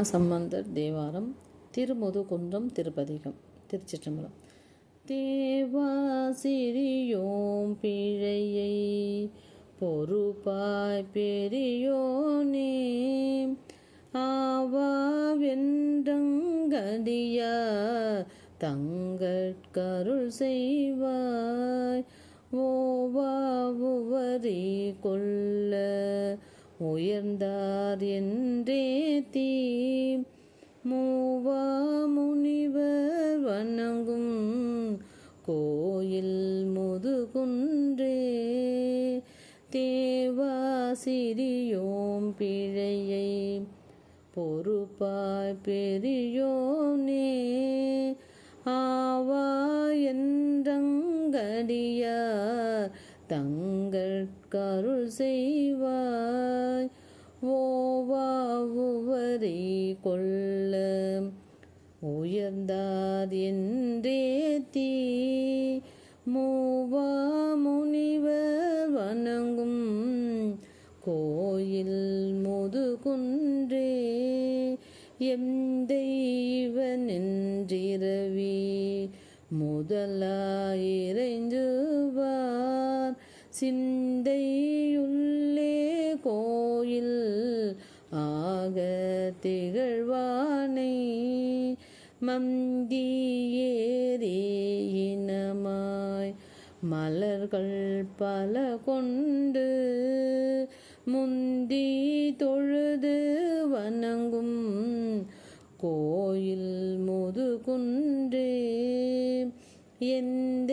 சம்பந்தர் தேவாரம் திருமுதுகுன்றம் திருப்பதிகம் திருச்சிற்றம்பலம். தேவா சிறியோம் பிழையை பொறுப்பாய் பெரியோனே ஆவாவென்றங்கடியா தங்கட்கருள் செய்வாய். ஓவாவுவரி கொள்ள உயர்ந்தார் என்றே தீ சிறியோம் பிழையை பொறுப்பாய் பெரியோனே. ஆவா என்றங்கடியார் தங்கள் கருள் செய்வாய். ஓவாவுவரை கொள்ள உயர்ந்தார் என்றே தீ. மூவா கோயில் முதுகுன்றே எம் தெய்வ நின்றிரவி முதலாயிரைஞ்சுவார் சிந்தையுள்ளே கோயில் ஆக திகழ்வானை மந்தியேறி இனமாய். மலர்கள் பல கொண்டு எந்த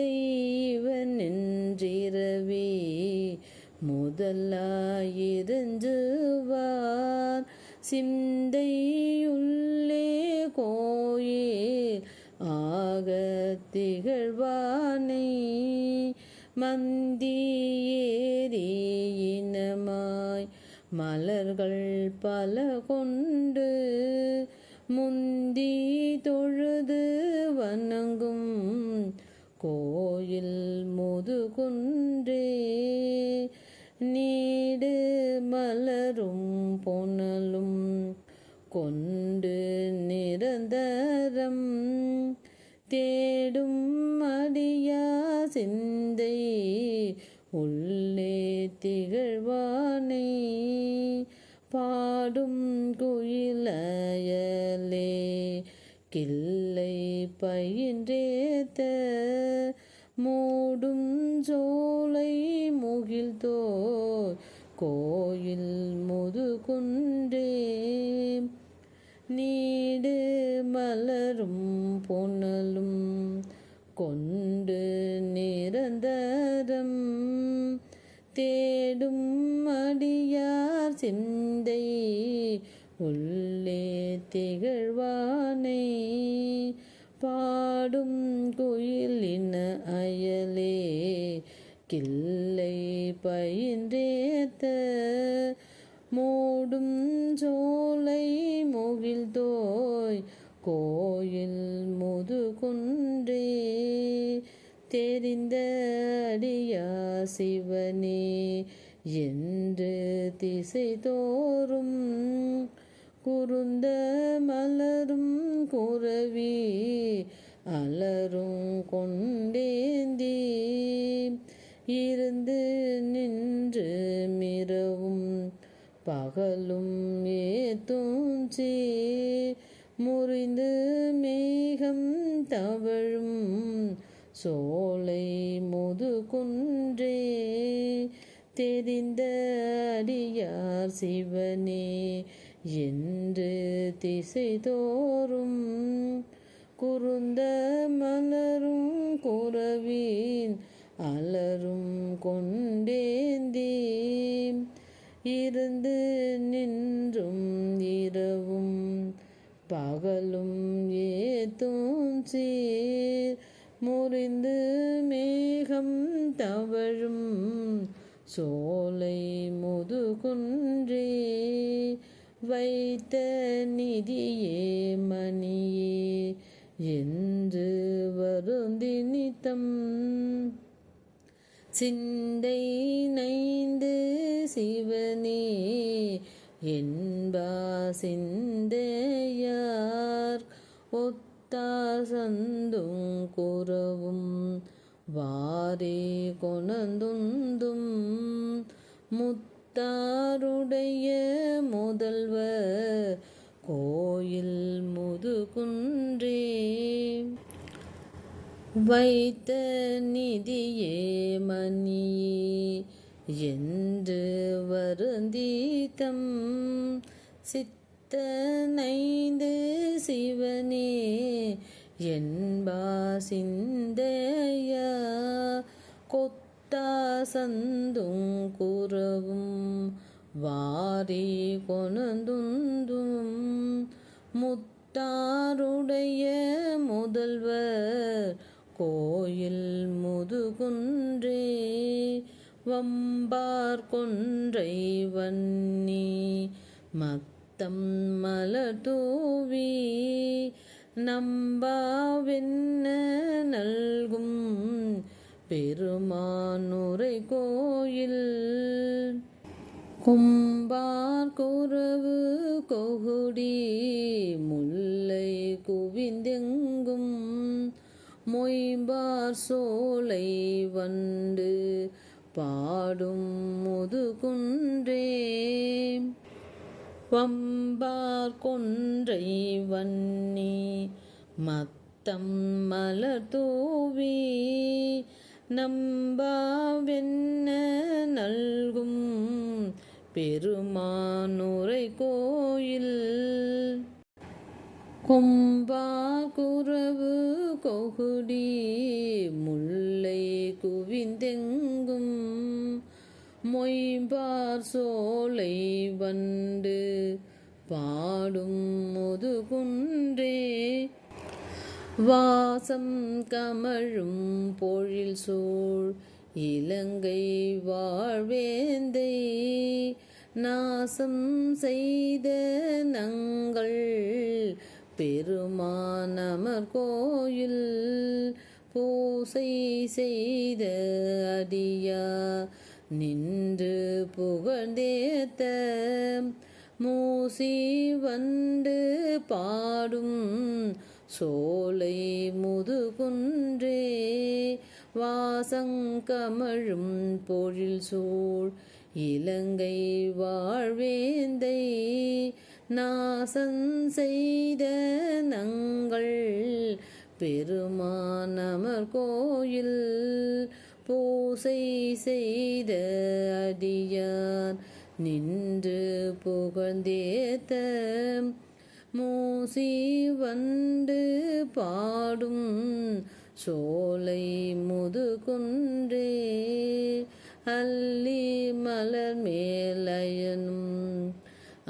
இவன் என்றிரவே முதலாயிருந்துவார். சிந்தையுள்ளே கோயில் ஆக திகழ்வானை மந்தியேறியினமாய். மலர்கள் பல கொண்டு முந்தி தொழுது வணங்கும் கோயில் முதுகுன்றே நீடு மலரும் பொனலும் கொண்டு நிரந்தரம் தேடும் அடியா சிந்தை உள்ளே திகழ்வானை. பாடும் குயிலயலே கில் பயின்றேத்த. மூடும் ஜோலை முகில்தோர். கோயில் முதுகுன்றே நீடு மலரும் பொன்னலும். கொண்டு நிரந்தரம். தேடும் அடியார் சிந்தை. உள்ளே திகழ்வானை. பாடும் குயிலின அயலே கில்லை பயின்றேத்த மூடும் சோலை முகில் தோய் கோயில் முது குன்றே தெரிந்த அடியா சிவனே என்று திசை தோறும் குருந்த மலரும் குறவி அலரும் கொண்டேந்தி இருந்து நின்று மிரவும் பகலும் ஏத்தூஞ்சி முறிந்து மேகம் தவழும் சோலை முதுகுன்றே. தெரிந்த அடியார் சிவனே என்று திசை தோறும் குருந்த மலரும் குறவின் அலரும் கொண்டேந்தி இருந்து நின்றும் இரவும் பகலும் ஏத்தும் சீர். முறிந்து மேகம் தவழும் சோலை முதுகுன்றே வைத்த நிதியே மணியே. என்று வருந்தி நித்தம் சிந்தை நைந்து சிவனே என்பா சிந்தையார் ஒத்தார் சந்தும் குறவும் வாரே கொணந்துந்தும் முத்தாருடைய முதல்வர் கோயில் முதுகுன்றே. வைத்த நிதியே மணியே என்று வருந்தித்தம் சித்தனைந்து சிவனே என்பா சிந்தையா கொத்தா சந்தும் குறவும் வாரி கொணந்துந்தும் முத்தாருடைய முதல்வர் கோயில் முதுகுன்றே வம்பார் கொன்றை வன்னி மத்தம் மலதூவி நம்பாவென்ன நல்கும் பெருமானுரை கோயில். கும்பார் குறவு கொகுடி முல்லை குவிந்தெங்கும் மொய்பார் சோலை வண்டு பாடும் முதுகுன்றே. வம்பார் கொன்றை வன்னி மத்தம் மலர் தூவி நம்பாவென்ன நல்கும் பெருமானுரை கோயில். கொம்பா குறவு கொகுடி முல்லை குவிந்தெங்கும். மொய்பார் சோலை வண்டு பாடும் முதுகுன்றே. வாசம் கமழும் பொழில் சூழ் இலங்கை வாழ்வேந்தை. நாசம் செய்த நங்கள் பெருமானமர் கோயில் பூசை செய்த அடியா நின்று புகழ்ந்தேத்த மூசி வண்டு பாடும் சோலை முதுகுன்றே வாசங்கமழும் பொழில் சூழ் இலங்கை வாழ்வேந்தை நாசம் செய்த நங்கள் பெருமானமர் கோயில் பூசை செய்த அடியார் நின்று புகழ்ந்தேத்த மூசி வந்து பாடும் சோலை முதுகுன்றே அல்லி மலர் மேலயனும்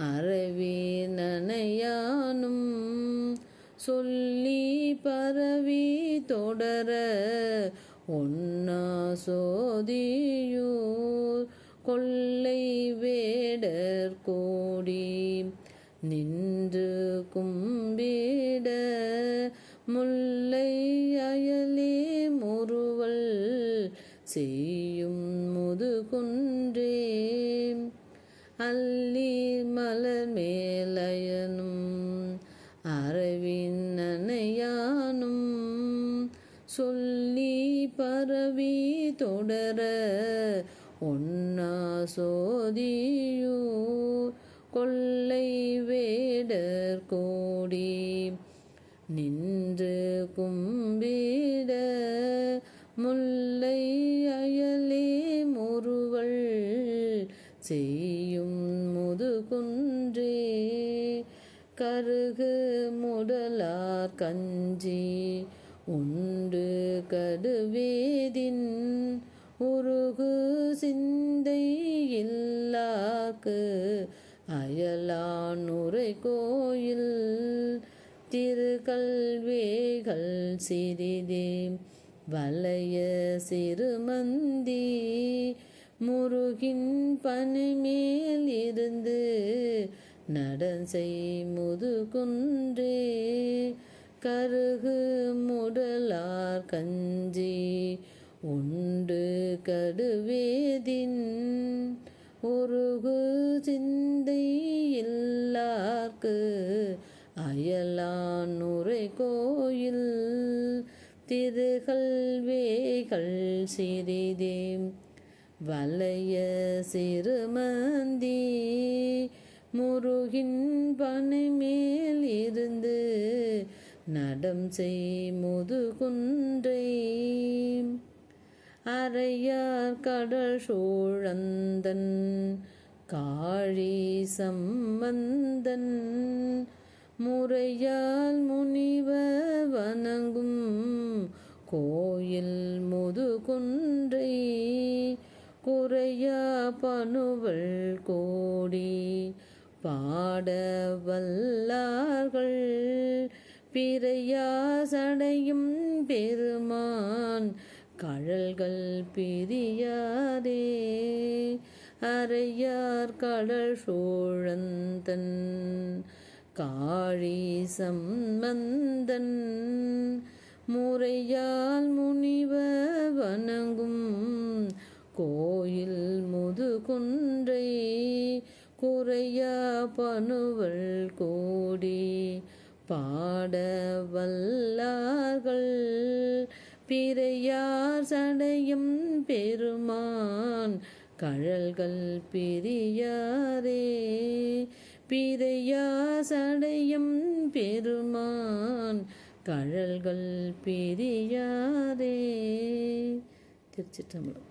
அரவி நனையானும் சொல்லி பரவி தொடர ஒன்னா சோதியூர் கொள்ளை வேடர் கோடி நின்று கும்பிட முல்லை அயலே முறுவல் செய்யும் முதுகுன்றே. அல்லி மலர் மேலயனும் அரவின் நனையானும் சொல்லி பரவி தொடர ஒன்னா சோதியூர் கொள்ளை வேடர் கோடி நின்று கும்பிட முல்லை அயலே முறுவல் செய்யும் முதுகுன்றே. கருகு முடலார் கஞ்சி உண்டு கடுவேதின் உருகு சிந்தை இல்லாக்கு அயலானுரை கோயில் திருக்கல்வேகள் சிறிதே. வளைய சிறுமந்தி முருகின் பனிமேல் இருந்து நடன்சை முதுகுன்றே கருகு முடலார் கஞ்சி உண்டு கடுவேதின் உருகு சிந்தை எல்லார்க்கு அயலானுரை கோயில் திருகல்வேகள் சிறிதே. வலைய சிறுமந்தி முருகின் பனை மேல் இருந்து நடம் செய் முதுகுன்றை. அறையார் கடல் சோழந்தன் காழி சம்பந்தன் முறையால் முனிவ வணங்கும் கோயில் முதுகுன்றை குறையா பணுவல் கோடி பாட வல்லார்கள் பிறையா சடையும் பெருமான் கழல்கள் பிரியாதே அறையார் கடல் சோழந்தன் காழி சம்பந்தன் முறையால் முனிவ வணங்கும் கோயில் முதுகுன்றை குறையா பணுவல் கோடி பாட வல்லார்கள். பிறையார் சடையும் பெருமான் கழல்கள் பிரியாரே பிறையா சடையும் பெருமான் கழல்கள் பிரியாதே. திருச்சிற்றம்பலம்.